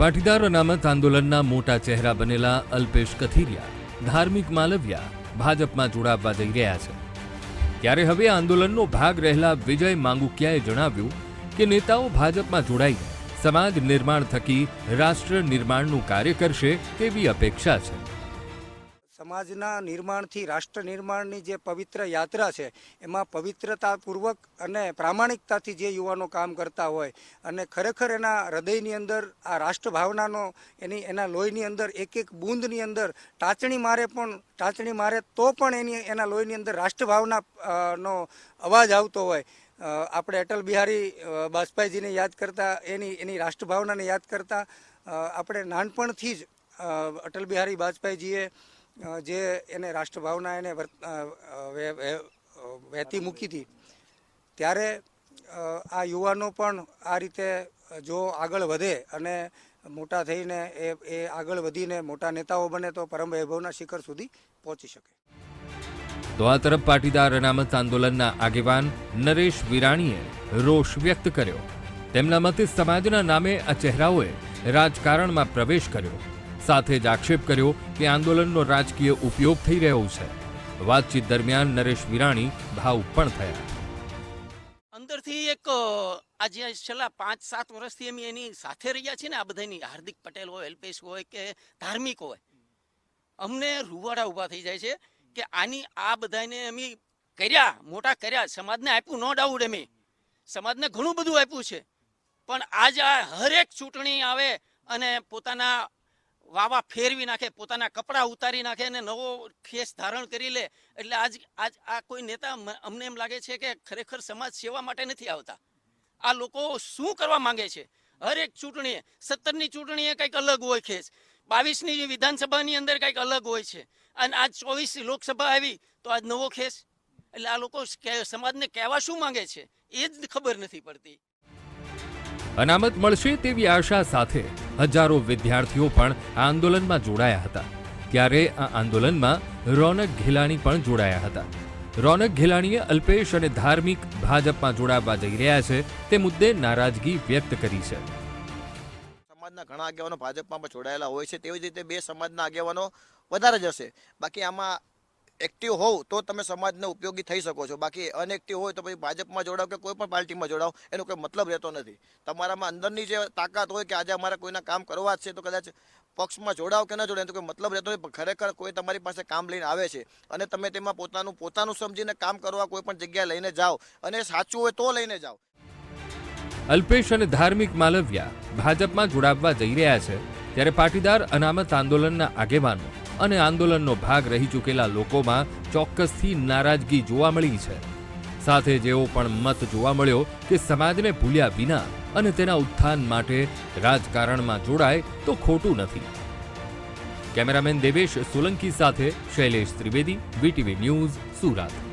પાટીદાર અનામત આંદોલનના મોટા ચહેરા બનેલા અલ્પેશ કથિરિયા ધાર્મિક માલવિયા ભાજપમાં જોડાવવા જઈ રહ્યા છે. ત્યારે હવે આંદોલનનો ભાગ રહેલા વિજય માંગુકિયાએ જણાવ્યું કે નેતાઓ ભાજપમાં જોડાઈને સમાજ નિર્માણ થકી રાષ્ટ્ર નિર્માણનું કાર્ય કરશે તેવી અપેક્ષા છે. સમાજના નિર્માણથી, રાષ્ટ્ર નિર્માણની જે પવિત્ર યાત્રા છે, એમાં પવિત્રતાપૂર્વક અને પ્રામાણિકતાથી જે યુવાનો કામ કરતા હોય અને ખરેખર એના હૃદયની અંદર આ રાષ્ટ્ર ભાવનાનો એની, એના લોહીની અંદર એક એક બૂંદની અંદર ટાચણી મારે પણ, ટાચણી મારે તો પણ એની, એના લોહીની અંદર રાષ્ટ્રભાવના નો અવાજ આવતો હોય. આપણે અટલ બિહારી બાજપાઈજીને યાદ કરતા, એની એની રાષ્ટ્રભાવનાને યાદ કરતા આપણે નાનપણથી જ અટલ બિહારી વાજપેયીજીએ જે એને રાષ્ટ્રભાવના એને વહેતી મૂકી હતી ત્યારે આ યુવાનો પણ આ રીતે જો આગળ વધે અને મોટા થઈને એ એ આગળ વધીને મોટા નેતાઓ બને તો પરમ વૈભવના શિખર સુધી પહોંચી શકે. તો આ તરફ પાટીદાર અનામત આંદોલનના આગેવાન નરેશ વિરાણીએ રોષ વ્યક્ત કર્યો. તેમના મતે સમાજના નામે આ ચહેરાઓએ રાજકારણમાં પ્રવેશ કર્યો. સાથે જ આક્ષેપ કર્યો કે આંદોલનનો રાજકીય ઉપયોગ થઈ રહ્યો છે. વાતચીત દરમિયાન નરેશ વિરાણી ભાવ પણ થયા. અંદરથી એક આજે છેલ્લા પાંચ, સાત વર્ષથી અમે એની સાથે રહ્યા છીએ ને, આ બધાની હાર્દિક પટેલ હોય, અલ્પેશ હોય કે ધાર્મિક હોય. અમને રૂવાડા ઊભા થઈ જાય છે કે આની, આ બધાને અમે કર્યા, મોટા કર્યા. સમાજને આપ્યું, નો ડાઉટ અમે સમાજને ઘણું બધું આપ્યું છે. પણ આજ આ હરેક ચૂંટણી આવે અને પોતાના વાવા ફેરવી નાખે, પોતાના કપડાં ઉતારી નાખે અને નવો ખેસ ધારણ કરી લે. એટલે આજ આજ, આ કોઈ નેતા અમને એમ લાગે છે કે ખરેખર સમાજ સેવા માટે નથી આવતા. આ લોકો શું કરવા માંગે છે? હરેક ચૂંટણીએ, સત્તરની ચૂંટણીએ કંઈક અલગ હોય ખેસ. બાવીસની વિધાનસભાની અંદર કંઈક અલગ હોય છે. અને આજ ચોવીસ લોકસભા આવી, તો આજ નવો ખેસ. એટલે આ લોકો સમાજને કહેવા શું માંગે છે? એ જ ખબર નથી પડતી. અનામત મળશે તેવી આશા સાથે હજારો વિદ્યાર્થીઓ પણ આ આંદોલનમાં જોડાયા હતા. ત્યારે આ આંદોલનમાં રોનક ઘેલાણી પણ જોડાયા હતા. રોનક ઘેલાણીએ અલ્પેશ અને ધાર્મિક ભાજપમાં જોડાવા જઈ રહ્યા છે તે મુદ્દે નારાજગી વ્યક્ત કરી છે. સમાજના ઘણા આગેવાનો ભાજપમાં જોડાયેલા હોય છે. તેવી જ રીતે બે સમાજના આગેવાનો વધારે જ હશે. બાકી આમાં એક્ટિવ હોવ તો તમે સમાજને ઉપયોગી થઈ શકો છો. બાકી અનએક્ટિવ હોય તો પછી ભાજપમાં જોડાવ કે કોઈ પણ પાર્ટીમાં જોડાવ, એનો કોઈ મતલબ રહેતો નથી. તમારામાં અંદરની જે તાકાત હોય કે આજે અમારે કોઈના કામ કરવા જ છે, તો કદાચ પક્ષમાં જોડાવ કે ન જોડાવ તો કોઈ મતલબ રહેતો નથી. ખરેખર કોઈ તમારી પાસે કામ લઈને આવે છે અને તમે તેમાં પોતાનું પોતાનું સમજીને કામ કરવા કોઈ પણ જગ્યાએ લઈને જાઓ અને સાચું હોય તો લઈને જાઓ. અલ્પેશ અને ધાર્મિક માલવ્યા ભાજપમાં જોડાવવા જઈ રહ્યા છે, ત્યારે પાટીદાર અનામત આંદોલનના આગેવાનો અને આંદોલનનો ભાગ રહી ચૂકેલા લોકોમાં ચોક્કસથી નારાજગી જોવા મળી છે. સાથે જેવો પણ મત જોવા મળ્યો કે સમાજને ભૂલ્યા વિના અને તેના ઉત્થાન માટે રાજકારણમાં જોડાય તો ખોટું નથી. કેમેરામેન દેવેશ સોલંકી સાથે શૈલેષ ત્રિવેદી, વીટીવી ન્યૂઝ સુરત.